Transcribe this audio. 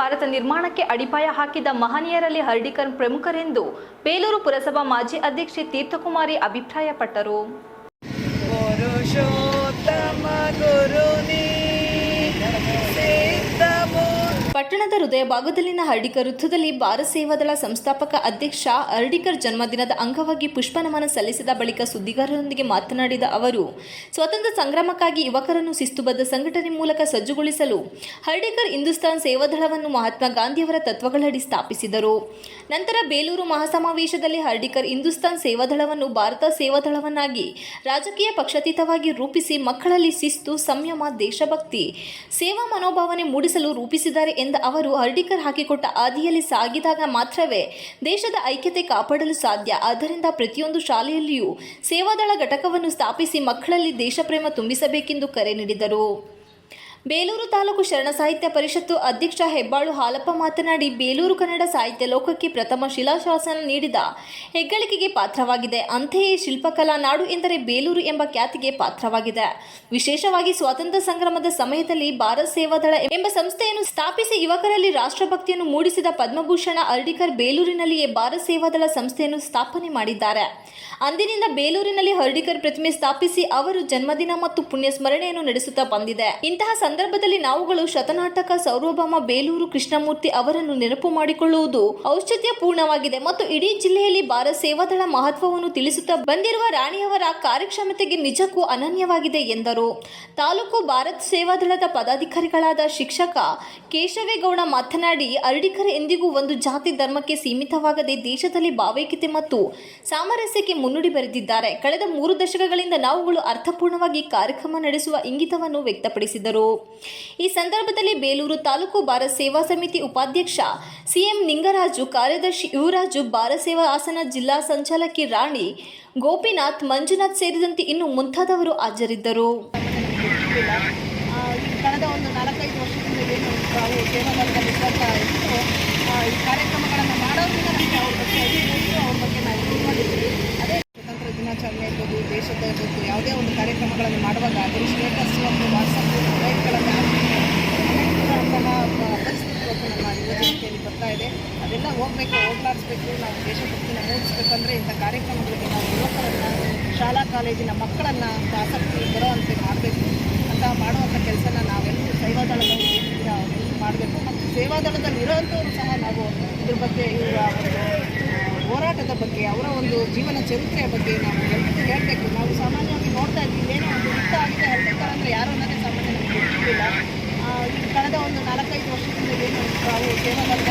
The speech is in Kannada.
ಭಾರತ ನಿರ್ಮಾಣಕ್ಕೆ ಅಡಿಪಾಯ ಹಾಕಿದ ಮಹನೀಯರಲ್ಲಿ ಹರ್ಡಿಕರ್ ಪ್ರಮುಖರೆಂದು ಬೇಲೂರು ಪುರಸಭಾ ಮಾಜಿ ಅಧ್ಯಕ್ಷೆ ತೀರ್ಥಕುಮಾರಿ ಅಭಿಪ್ರಾಯಪಟ್ಟರು. ಪಟ್ಟಣದ ಹೃದಯ ಭಾಗದಲ್ಲಿನ ಹರ್ಡಿಕರ್ ವೃತ್ತದಲ್ಲಿ ಭಾರತ್ ಸೇವಾದಳ ಸಂಸ್ಥಾಪಕ ಅಧ್ಯಕ್ಷ ಹರ್ಡಿಕರ್ ಜನ್ಮದಿನದ ಅಂಗವಾಗಿ ಪುಷ್ಪನಮನ ಸಲ್ಲಿಸಿದ ಬಳಿಕ ಸುದ್ದಿಗಾರರೊಂದಿಗೆ ಮಾತನಾಡಿದ ಅವರು, ಸ್ವತಂತ್ರ ಸಂಗ್ರಾಮಕ್ಕಾಗಿ ಯುವಕರನ್ನು ಶಿಸ್ತುಬದ್ಧ ಸಂಘಟನೆ ಮೂಲಕ ಸಜ್ಜುಗೊಳಿಸಲು ಹರ್ಡಿಕರ್ ಹಿಂದೂಸ್ತಾನ್ ಸೇವಾದಳವನ್ನು ಮಹಾತ್ಮ ಗಾಂಧಿಯವರ ತತ್ವಗಳಡಿ ಸ್ಥಾಪಿಸಿದರು. ನಂತರ ಬೇಲೂರು ಮಹಾಸಮಾವೇಶದಲ್ಲಿ ಹರ್ಡಿಕರ್ ಹಿಂದೂಸ್ತಾನ್ ಸೇವಾದಳವನ್ನು ಭಾರತ ಸೇವಾದಳವನ್ನಾಗಿ ರಾಜಕೀಯ ಪಕ್ಷಾತೀತವಾಗಿ ರೂಪಿಸಿ ಮಕ್ಕಳಲ್ಲಿ ಶಿಸ್ತು, ಸಂಯಮ, ದೇಶಭಕ್ತಿ, ಸೇವಾ ಮನೋಭಾವನೆ ಮೂಡಿಸಲು ರೂಪಿಸಿದ್ದಾರೆ ಎಂದ ಅವರು ಹರ್ಡಿಕರ್ ಹಾಕಿಕೊಟ್ಟ ಹಾದಿಯಲ್ಲಿ ಸಾಗಿದಾಗ ಮಾತ್ರವೇ ದೇಶದ ಐಕ್ಯತೆ ಕಾಪಾಡಲು ಸಾಧ್ಯ. ಆದ್ದರಿಂದ ಪ್ರತಿಯೊಂದು ಶಾಲೆಯಲ್ಲಿಯೂ ಸೇವಾದಳ ಘಟಕವನ್ನು ಸ್ಥಾಪಿಸಿ ಮಕ್ಕಳಲ್ಲಿ ದೇಶಪ್ರೇಮ ತುಂಬಿಸಬೇಕೆಂದು ಕರೆ ನೀಡಿದರು. ಬೇಲೂರು ತಾಲೂಕು ಶರಣ ಸಾಹಿತ್ಯ ಪರಿಷತ್ತು ಅಧ್ಯಕ್ಷ ಹೆಬ್ಬಾಳು ಹಾಲಪ್ಪ ಮಾತನಾಡಿ, ಬೇಲೂರು ಕನ್ನಡ ಸಾಹಿತ್ಯ ಲೋಕಕ್ಕೆ ಪ್ರಥಮ ಶಿಲಾಶಾಸನ ನೀಡಿದ ಹೆಗ್ಗಳಿಕೆಗೆ ಪಾತ್ರವಾಗಿದೆ. ಅಂತೆಯೇ ಶಿಲ್ಪಕಲಾ ನಾಡು ಎಂದರೆ ಬೇಲೂರು ಎಂಬ ಖ್ಯಾತಿಗೆ ಪಾತ್ರವಾಗಿದೆ. ವಿಶೇಷವಾಗಿ ಸ್ವಾತಂತ್ರ್ಯ ಸಂಗ್ರಾಮದ ಸಮಯದಲ್ಲಿ ಭಾರತ್ ಸೇವಾದಳ ಎಂಬ ಸಂಸ್ಥೆಯನ್ನು ಸ್ಥಾಪಿಸಿ ಯುವಕರಲ್ಲಿ ರಾಷ್ಟ್ರಭಕ್ತಿಯನ್ನು ಮೂಡಿಸಿದ ಪದ್ಮಭೂಷಣ ಅರ್ಡಿಕರ್ ಬೇಲೂರಿನಲ್ಲಿಯೇ ಭಾರತ್ ಸೇವಾದಳ ಸಂಸ್ಥೆಯನ್ನು ಸ್ಥಾಪನೆ ಮಾಡಿದ್ದಾರೆ. ಅಂದಿನಿಂದ ಬೇಲೂರಿನಲ್ಲಿ ಹರ್ಡಿಕರ್ ಪ್ರತಿಮೆ ಸ್ಥಾಪಿಸಿ ಅವರು ಜನ್ಮದಿನ ಮತ್ತು ಪುಣ್ಯ ಸ್ಮರಣೆಯನ್ನು ನಡೆಸುತ್ತಾ ಬಂದಿದೆ. ಇಂತಹ ಸಂದರ್ಭದಲ್ಲಿ ನಾವುಗಳು ಶತನಾಟಕ ಸೌರಭಾಮ ಬೇಲೂರು ಕೃಷ್ಣಮೂರ್ತಿ ಅವರನ್ನು ನೆನಪು ಮಾಡಿಕೊಳ್ಳುವುದು ಔಷಧ್ಯಪೂರ್ಣವಾಗಿದೆ ಮತ್ತು ಇಡೀ ಜಿಲ್ಲೆಯಲ್ಲಿ ಭಾರತ್ ಸೇವಾದಳ ಮಹತ್ವವನ್ನು ತಿಳಿಸುತ್ತಾ ಬಂದಿರುವ ರಾಣಿಯವರ ಕಾರ್ಯಕ್ಷಮತೆಗೆ ನಿಜಕ್ಕೂ ಅನನ್ಯವಾಗಿದೆ ಎಂದರು. ತಾಲೂಕು ಭಾರತ್ ಸೇವಾದಳದ ಪದಾಧಿಕಾರಿಗಳಾದ ಶಿಕ್ಷಕ ಕೇಶವೇಗೌಡ ಮಾತನಾಡಿ ಅರ್ಡಿಕರ್ ಎಂದಿಗೂ ಒಂದು ಜಾತಿ ಧರ್ಮಕ್ಕೆ ಸೀಮಿತವಾಗದೆ ದೇಶದಲ್ಲಿ ಭಾವೈಕ್ಯತೆ ಮತ್ತು ಸಾಮರಸ್ಯಕ್ಕೆ ಮುನ್ನುಡಿ ಬರೆದಿದ್ದಾರೆ. ಕಳೆದ ಮೂರು ದಶಕಗಳಿಂದ ನಾವುಗಳು ಅರ್ಥಪೂರ್ಣವಾಗಿ ಕಾರ್ಯಕ್ರಮ ನಡೆಸುವ ಇಂಗಿತವನ್ನು ವ್ಯಕ್ತಪಡಿಸಿದರು. ಈ ಸಂದರ್ಭದಲ್ಲಿ ಬೇಲೂರು ತಾಲೂಕು ಬಾರ ಸೇವಾ ಸಮಿತಿ ಉಪಾಧ್ಯಕ್ಷ ಸಿಎಂ ನಿಂಗರಾಜು, ಕಾರ್ಯದರ್ಶಿ ಯುವರಾಜು, ಬಾರ ಸೇವಾ ಹಾಸನ ಜಿಲ್ಲಾ ಸಂಚಾಲಕಿ ರಾಣಿ ಗೋಪಿನಾಥ್, ಮಂಜುನಾಥ್ ಸೇರಿದಂತೆ ಇನ್ನು ಮುಂತಾದವರು ಹಾಜರಿದ್ದರು. ಕಳೆದ ಒಂದು ನಾಲ್ಕೈದು ವರ್ಷದಿಂದ ಏನು ಕಾರ್ಯಕ್ರಮಗಳನ್ನು ಮಾಡೋದ್ರಿಂದ ಬಗ್ಗೆ ಅರಿವು ಬಗ್ಗೆ ಅದೇ ಸ್ವತಂತ್ರ ದಿನಾಚರಣೆ ಇರ್ಬೋದು ದೇಶದ ಯಾವುದೇ ಒಂದು ಕಾರ್ಯಕ್ರಮಗಳನ್ನು ಮಾಡುವಾಗ ಹೋಗ್ಲಾಡಿಸ್ಬೇಕು ನಾವು ದೇಶಭಕ್ತಿನ ಮೂಡಿಸ್ಬೇಕಂದ್ರೆ ಇಂಥ ಕಾರ್ಯಕ್ರಮಗಳಿಗೆ ನಾವು ಯುವಕರನ್ನು, ಶಾಲಾ ಕಾಲೇಜಿನ ಮಕ್ಕಳನ್ನು ಆಸಕ್ತಿ ಬರೋವಂತೆ ಮಾಡಬೇಕು. ಅಂತ ಮಾಡುವಂಥ ಕೆಲಸನ ನಾವೆಲ್ಲರೂ ಸೇವಾದಳದಲ್ಲಿ ಮಾಡಬೇಕು. ಮತ್ತು ಸೇವಾದಳದಲ್ಲಿ ಇರೋವಂಥವ್ರು ಸಹ ನಾವು ಇದ್ರ ಬಗ್ಗೆ ಇವರ ಹೋರಾಟದ ಬಗ್ಗೆ, ಅವರ ಒಂದು ಜೀವನ ಚರಿತ್ರೆಯ ಬಗ್ಗೆ ನಾವು ಎಲ್ಲರಿಗೂ ಹೇಳಬೇಕು. ನಾವು ಸಾಮಾನ್ಯವಾಗಿ ನೋಡ್ತಾ ಇದ್ದೀವಿ ಏನೋ ಒಂದು ಯುದ್ಧ ಆಗಿದೆ ಹರಡಿಕರ್ ಅಂದರೆ ಯಾರು ಅನ್ನೋದೇ ಸಾಮಾನ್ಯ ನಮಗೆ ಗೊತ್ತಿರಲಿಲ್ಲ ಕಳೆದ ಒಂದು ನಾಲ್ಕೈದು ವರ್ಷದಿಂದ ಏನು ನಾವು ಸೇವಾದಳದಲ್ಲಿ